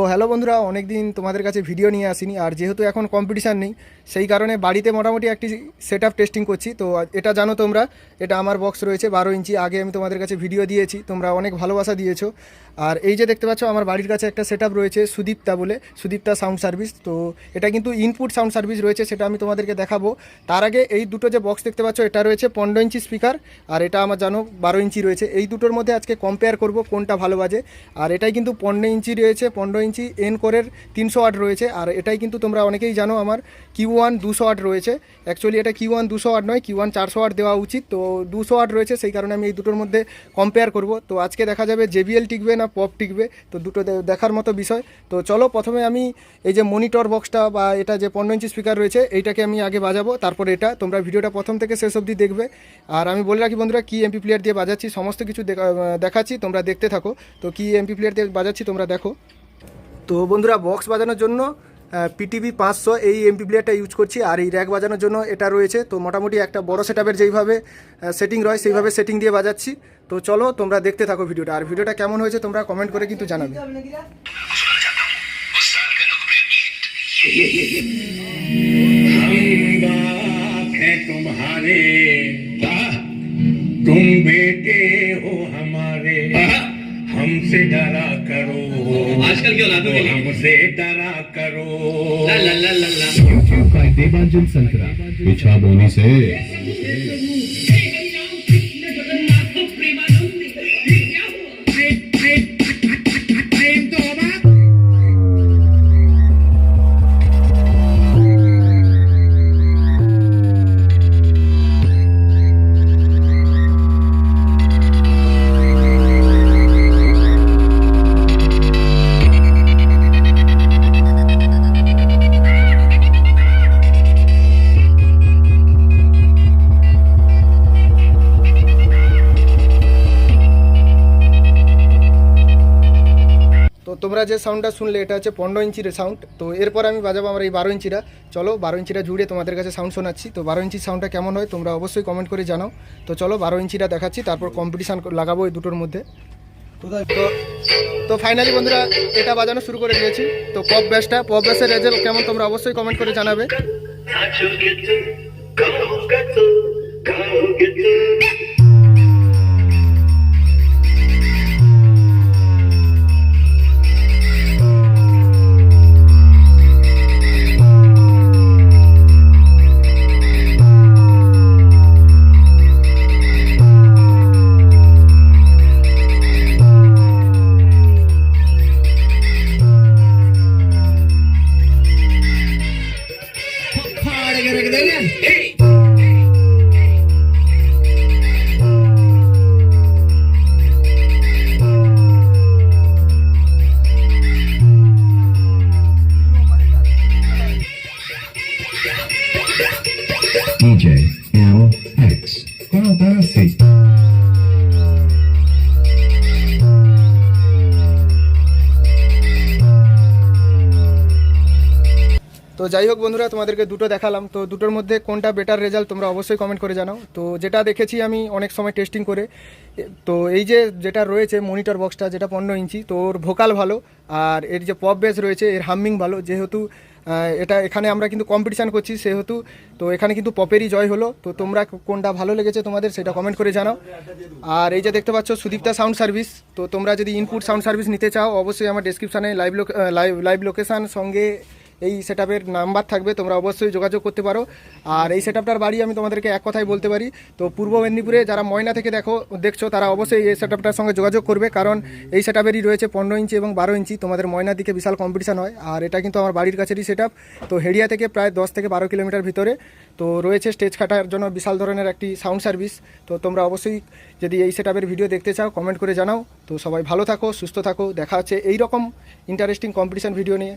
তো হ্যালো বন্ধুরা অনেক দিন তোমাদের কাছে ভিডিও নিয়ে আসিনি, আর যেহেতু এখন কম্পিটিশান নেই, সেই কারণে বাড়িতে মোটামুটি একটি সেট টেস্টিং করছি। তো এটা জানো তোমরা, এটা আমার বক্স রয়েছে বারো ইঞ্চি, আগে আমি তোমাদের কাছে ভিডিও দিয়েছি, তোমরা অনেক ভালোবাসা দিয়েছ। আর এই যে দেখতে পাচ্ছ, আমার বাড়ির কাছে একটা সেট রয়েছে সুদীপ্তা বলে, সুদীপ্তা সাউন্ড সার্ভিস তো এটা কিন্তু ইনপুট সাউন্ড সার্ভিস রয়েছে, সেটা আমি তোমাদেরকে দেখাবো। তার আগে এই দুটো যে বক্স দেখতে পাচ্ছ, এটা রয়েছে পনেরো ইঞ্চি স্পিকার আর এটা আমার জানো বারো ইঞ্চি রয়েছে। এই দুটোর মধ্যে আজকে কম্পেয়ার করব কোনটা ভালো বাজে। আর এটাই কিন্তু পনেরো ইঞ্চি রয়েছে, পনেরো ইঞ্চি এন কোরের তিনশো আট রয়েছে। আর এটাই কিন্তু তোমরা অনেকেই জানো আমার কিউ ওয়ান দুশো আট রয়েছে। অ্যাকচুয়ালি এটা কিউ ওয়ান দুশো আট নয় কিউ ওয়ান চারশো আট দেওয়া উচিত। তো দুশো আট রয়েছে, সেই কারণে আমি এই দুটোর মধ্যে কম্পেয়ার করব। তো আজকে দেখা যাবে জেবিএল টিকবে না পপ টিকবে, তো দুটো দেখার মতো বিষয়। তো চলো প্রথমে আমি এই যে মনিটর বক্সটা বা এটা যে পনেরো ইঞ্চি স্পিকার রয়েছে, এইটাকে আমি আগে বাজাবো। তারপর এটা, তোমরা ভিডিওটা প্রথম থেকে শেষ অবধি দেখবে। আর আমি বলে রাখি বন্ধুরা, কি এমপি প্লেয়ার দিয়ে বাজাচ্ছি, সমস্ত কিছু দেখা- দেখাচ্ছি, তোমরা দেখতে থাকো। তো কি এমপি প্লেয়ার দিয়ে বাজাচ্ছি, তোমরা দেখো। তো বন্ধুরা বক্স বাজানোর জন্য পিটিভি পাঁচশো এই এমপি প্লেয়ারটা ইউজ করছি আর এই র্যাক বাজানোর জন্য এটা রয়েছে তো মোটামুটি একটা বড় সেটআপের যেইভাবে সেটিং রয় সেইভাবে সেটিং দিয়ে বাজাচ্ছি তো চলো তোমরা দেখতে থাকো ভিডিওটা আর ভিডিওটা কেমন হয়েছে তোমরা কমেন্ট করে কিন্তু জানাবে हम बाप हैं तुम्हारे तुम बेटे हो हमारे हमसे डरा करो। आजकल की औलादों के लिए। हमसे डरा करो। ला ला ला ला ला। YouTube by देवांजन संतरा। बिछा बोनी से। তোমরা যে সাউন্ডটা শুনলে এটা হচ্ছে পনেরো ইঞ্চির সাউন্ড তো এরপর আমি বাজাবো আমার এই বারো ইঞ্চিটা। চলো বারো ইঞ্চিটা জুড়ে তোমাদের কাছে সাউন্ড শোনাচ্ছি। তো বারো ইঞ্চির সাউন্ডটা কেমন হয় তোমরা অবশ্যই কমেন্ট করে জানাও। তো চলো বারো ইঞ্চিটা দেখাচ্ছি তারপর কম্পিটিশান লাগাবো এই দুটোর মধ্যে। তো তো ফাইনালি বন্ধুরা এটা বাজানো শুরু করে দিয়েছি। তো পপ ব্যাসটা পপ ব্যাসের রেজাল্ট কেমন তোমরা অবশ্যই কমেন্ট করে জানাবে। DJ LX Guardassi তো যাই হোক বন্ধুরা, তোমাদেরকে দুটো দেখালাম। তো দুটোর মধ্যে কোনটা বেটার রেজাল্ট তোমরা অবশ্যই কমেন্ট করে জানাও। তো যেটা দেখেছি আমি অনেক সময় টেস্টিং করে। তো এই যে যেটা রয়েছে মনিটর বক্সটা যেটা পনেরো ইঞ্চি, তো ওর ভোকাল ভালো, আর এর যে পপ বেস রয়েছে, এর হামিং ভালো। যেহেতু এটা এখানে আমরা কিন্তু কম্পিটিশান করছি সেহেতু। তো এখানে কিন্তু পপেরই জয় হলো। তো তোমরা কোনটা ভালো লেগেছে তোমাদের সেটা কমেন্ট করে জানাও। আর এই যে দেখতে পাচ্ছ সুদীপ্তা সাউন্ড সার্ভিস তো তোমরা যদি ইনপুট সাউন্ড সার্ভিস নিতে চাও, অবশ্যই আমার ডিসক্রিপশানে লাইভ লাইভ লাইভ লোকেশান সঙ্গে এই সেটআপের নাম্বার থাকবে, তোমরা অবশ্যই যোগাযোগ করতে পারো। আর এই সেটআপটার বাড়ি আমি তোমাদেরকে এক কথায় বলতে পারি, তো পূর্ব মেদিনীপুরে যারা ময়না থেকে দেখো, দেখছ, তারা অবশ্যই এই সেটআপটার সঙ্গে যোগাযোগ করবে, কারণ এই সেটআপেরই রয়েছে পনেরো ইঞ্চি এবং বারো ইঞ্চি, তোমাদের ময়নার দিকে বিশাল কম্পিটিশান হয়। আর এটা কিন্তু আমার বাড়ির কাছেরই সেটআপ তো হেডিয়া থেকে প্রায় দশ থেকে বারো কিলোমিটার ভিতরে, তো রয়েছে স্টেজ খাটার জন্য বিশাল ধরনের একটি সাউন্ড সার্ভিস তো তোমরা অবশ্যই যদি এই সেটআপের ভিডিও দেখতে চাও কমেন্ট করে জানাও। তো সবাই ভালো থাকো, সুস্থ থাকো, দেখা হচ্ছে এই রকম ইন্টারেস্টিং কম্পিটিশান ভিডিও নিয়ে।